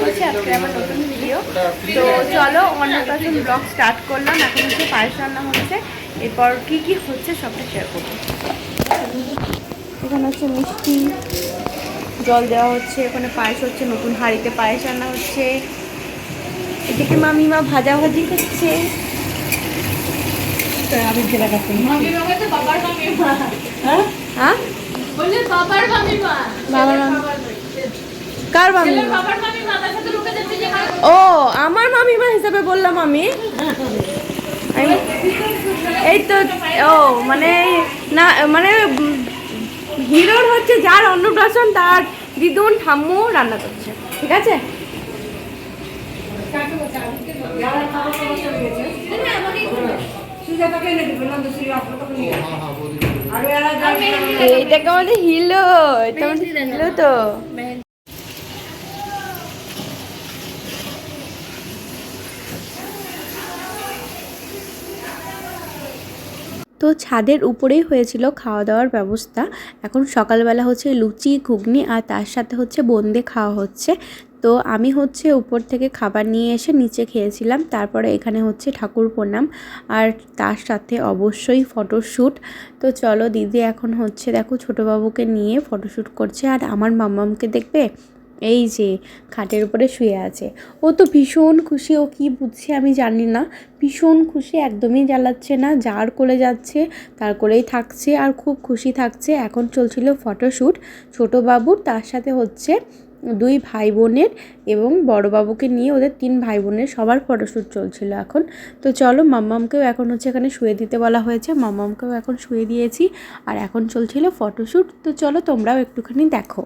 করছি আজকে আমার নতুন ভিডিও তো চলো অন্নপ্রাশন ব্লগ স্টার্ট করলাম। এখন হচ্ছে পায়েস রান্না হচ্ছে। এরপর কি কি হচ্ছে সবটা শেয়ার করব। এখানে হচ্ছে মিষ্টি জল দেওয়া হচ্ছে। এখানে পায়েস হচ্ছে নতুন হাঁড়িতে পায়েস রান্না হচ্ছে। এদিকে মামিমা ভাজা ভাজি হচ্ছে আমি জেলা কাছে হ্যাঁ? বাবার মামি কার মামি? ও আমার মামিমা হিসাবে বললাম আমি। এই তো ও মানে না মানে হিরোর হচ্ছে যার অন্নপ্রাশন তার দিদুন ঠাম্মু রান্না করছে ঠিক আছে? এইটা কেমন হিলো এটা আমাদের হিলো তো। তো ছাদের উপরেই হয়েছিল খাওয়া দাওয়ার ব্যবস্থা। এখন সকালবেলা হচ্ছে লুচি, ঘুগনি আর তার সাথে হচ্ছে বোন্দে খাওয়া হচ্ছে। তো আমি হচ্ছে উপর থেকে খাবার নিয়ে এসে নিচে খেয়েছিলাম, তারপরে এখানে হচ্ছে ঠাকুর প্রণাম আর তার সাথে অবশ্যই ফটোশ্যুট। তো চলো দিদি এখন হচ্ছে দেখো ছোটোবাবুকে নিয়ে ফটোশ্যুট করছে আর আমার মাম্মামকে দেখবে? এই যে খাটের উপরে শুয়ে আছে। ও তো ভীষণ খুশি, ও কি বুঝছে আমি জানি না। ভীষণ খুশি, একদমই জ্বালাচ্ছে না, যার কোলে যাচ্ছে তার কোলেই থাকছে আর খুব খুশি থাকছে। এখন চলছিল ফটোশ্যুট ছোটো বাবুর তার সাথে হচ্ছে দুই ভাই বোনের এবং বড় বাবুকে নিয়ে ওদের তিন ভাই বোনের সবার ফটোশ্যুট চলছিল এখন। তো চলো মাম্মামকেও এখন হচ্ছে এখানে শুয়ে দিতে বলা হয়েছে। মাম্মামকেও এখন শুয়ে দিয়েছি আর এখন চলছিল ফটোশ্যুট তো চলো তোমরাও একটুখানি দেখো।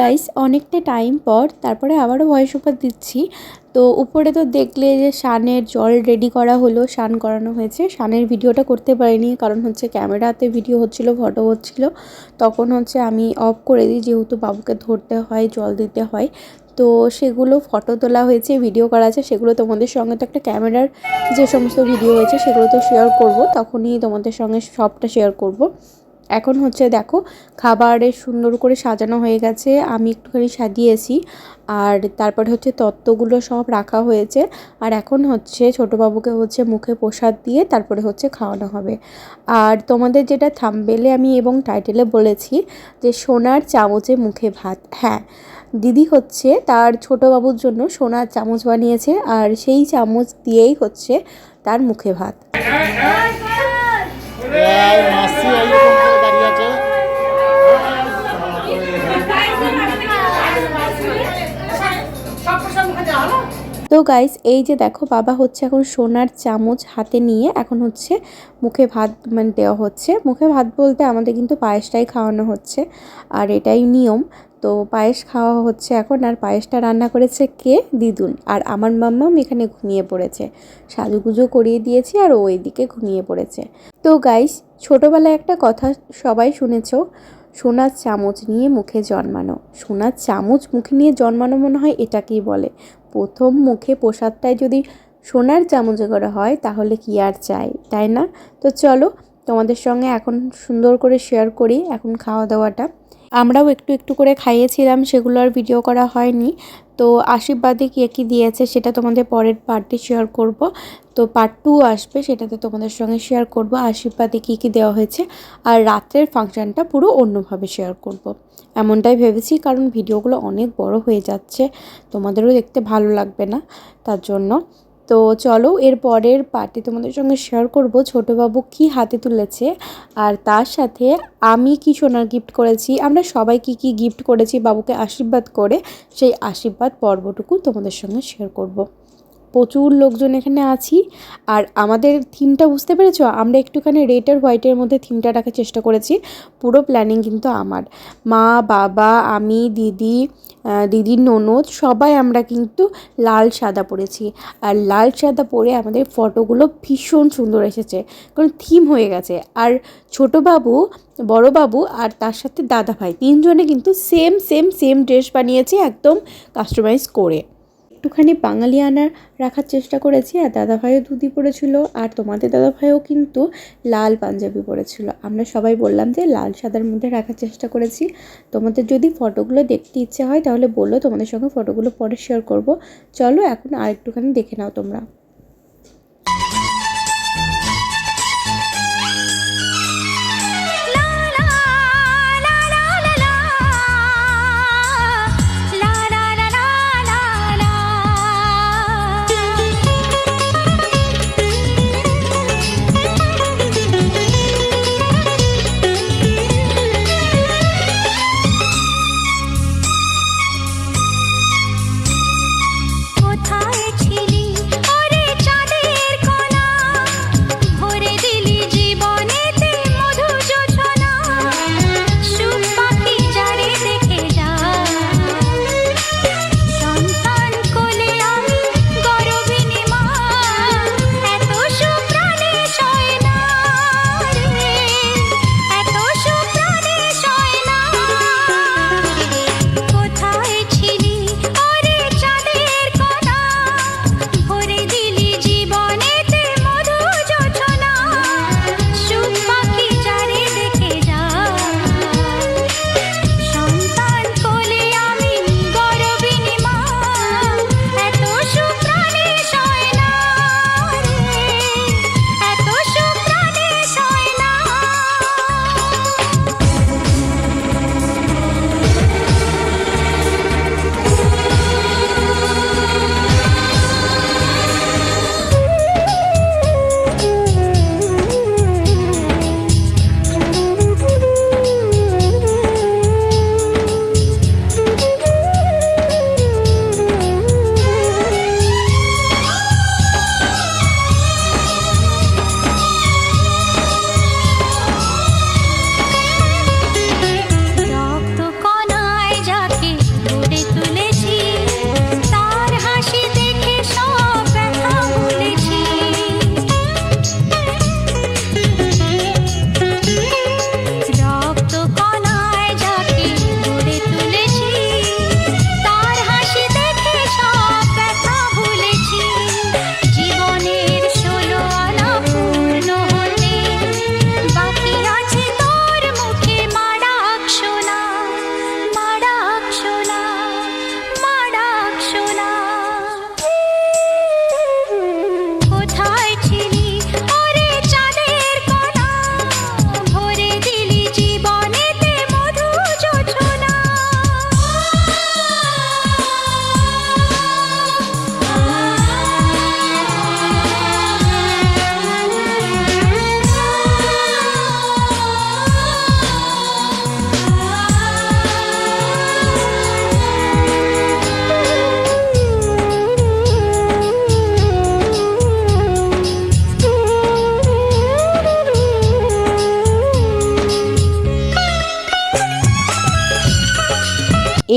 গাইস অনেকটা টাইম পর তারপরে আবারও ভয়েস ওভার দিচ্ছি। তো উপরে তো দেখলে যে শানের জল রেডি করা হলো, শান করানো হয়েছে। শানের ভিডিওটা করতে পারিনি, কারণ হচ্ছে ক্যামেরাতে ভিডিও হচ্ছিল ফটো হচ্ছিল। তখন হচ্ছে আমি অফ করে দিই, যেহেতু বাবুকে ধরতে হয়, জল দিতে হয়। তো সেগুলো ফটো তোলা হয়েছে ভিডিও করা আছে, সেগুলো তোমাদের সঙ্গে তো একটা ক্যামেরার যে সমস্ত ভিডিও হয়েছে, সেগুলো তো শেয়ার করব। তখনই তোমাদের সঙ্গে সবটা শেয়ার করব। এখন হচ্ছে দেখো খাবারে সুন্দর করে সাজানো হয়ে গেছে আমি একটুখানি সাজিয়েছি আর তারপরে হচ্ছে তত্ত্বগুলো সব রাখা হয়েছে আর এখন হচ্ছে ছোটো বাবুকে হচ্ছে মুখে প্রসাদ দিয়ে তারপরে হচ্ছে খাওয়ানো হবে আর তোমাদের যেটা থাম্বেলে আমি এবং টাইটেলে বলেছি যে সোনার চামচে মুখে ভাত হ্যাঁ দিদি হচ্ছে তার ছোটো বাবুর জন্য সোনার চামচ বানিয়েছে আর সেই চামচ দিয়েই হচ্ছে তার মুখে ভাত তো গাইস এই যে দেখো, বাবা হচ্ছে এখন সোনার চামচ হাতে নিয়ে এখন হচ্ছে মুখে ভাত মানে দেওয়া হচ্ছে। মুখে ভাত বলতে আমাদের কিন্তু পায়েসটাই খাওয়ানো হচ্ছে, আর এটাই নিয়ম। তো পায়েস খাওয়া হচ্ছে এখন, আর পায়েসটা রান্না করেছে কে? দিদুন। আর আমার মাম্মাম এখানে ঘুমিয়ে পড়েছে। সাজুগুজো করিয়ে দিয়েছি, আর ও এদিকে ঘুমিয়ে পড়েছে। তো গাইস ছোটোবেলায় একটা কথা সবাই শুনেছো, সোনার চামচ নিয়ে মুখে জন্মানো। সোনার চামচ মুখে নিয়ে জন্মানো মনে হয় এটাকেই বলে। প্রথম মুখে প্রসাদটাই যদি সোনার চামচে করে হয়, তাহলে কি আর চাই, তাই না? তো চলো, তোমাদের সঙ্গে এখন সুন্দর করে শেয়ার করি এখন খাওয়া দাওয়াটা। আমরাও একটু একটু করে খাইয়েছিলাম, সেগুলো আর ভিডিও করা হয়নি। তো আশীর্বাদে কী কী দিয়েছে সেটা তোমাদের পরের পার্টে শেয়ার করব। তো পার্ট টু আসবে, সেটাতে তোমাদের সঙ্গে শেয়ার করব আশীর্বাদে কী কী দেওয়া হয়েছে। আর রাত্রের ফাংশানটা পুরো অন্যভাবে শেয়ার করব। এমনটাই ভেবেছি কারণ ভিডিওগুলো অনেক বড় হয়ে যাচ্ছে, তোমাদেরও দেখতে ভালো লাগবে না, তার জন্য। তো চলো, এর পরের পার্টি তোমাদের সঙ্গে শেয়ার করব ছোটোবাবু কি হাতে তুলেছে আর তার সাথে আমি কি সোনার গিফট করেছি, আমরা সবাই কি কি গিফট করেছি বাবুকে আশীর্বাদ করে, সেই আশীর্বাদ পর্বটুকু তোমাদের সঙ্গে শেয়ার করব। প্রচুর লোকজন এখানে আছি। আর আমাদের থিমটা বুঝতে পেরেছ? আমরা একটুখানি রেড আর হোয়াইটের মধ্যে থিমটা রাখার চেষ্টা করেছি। পুরো প্ল্যানিং কিন্তু আমার। মা, বাবা, আমি, দিদি দিদির ননদ, সবাই আমরা কিন্তু লাল সাদা পরেছি। আর লাল সাদা পরে আমাদের ফটোগুলো ভীষণ সুন্দর এসেছে। কারণ থিম হয়ে গেছে। আর ছোটো বাবু, বড় বাবু আর তার সাথে দাদা ভাই তিনজনে কিন্তু সেম সেম সেম ড্রেস বানিয়েছে একদম কাস্টমাইজ করে। একটুখানি বাঙালি আনার রাখার চেষ্টা করেছি আর দাদাভাইও ধুতি পরেছিল আর তোমাদের দাদাভাইও কিন্তু লাল পাঞ্জাবি পরেছিল আমরা সবাই বললাম যে লাল সাদার মধ্যে রাখার চেষ্টা করেছি। তোমাদের যদি ফটোগুলো দেখতে ইচ্ছে হয় তাহলে বলো, তোমাদের সঙ্গে ফটোগুলো পরে শেয়ার করব। চলো এখন আর একটুখানি দেখে নাও তোমরা।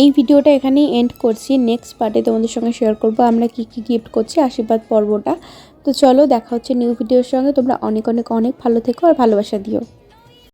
এই ভিডিওটা এখানেই এন্ড করছি। নেক্সট পার্টে তোমাদের সঙ্গে শেয়ার করব আমরা কি কি গিফট করছি, আশীর্বাদ পর্বটা। তো চলো দেখা হচ্ছে নিউ ভিডিওর সঙ্গে। তোমরা অনেক অনেক অনেক ভালো থেকো আর ভালোবাসা দিও।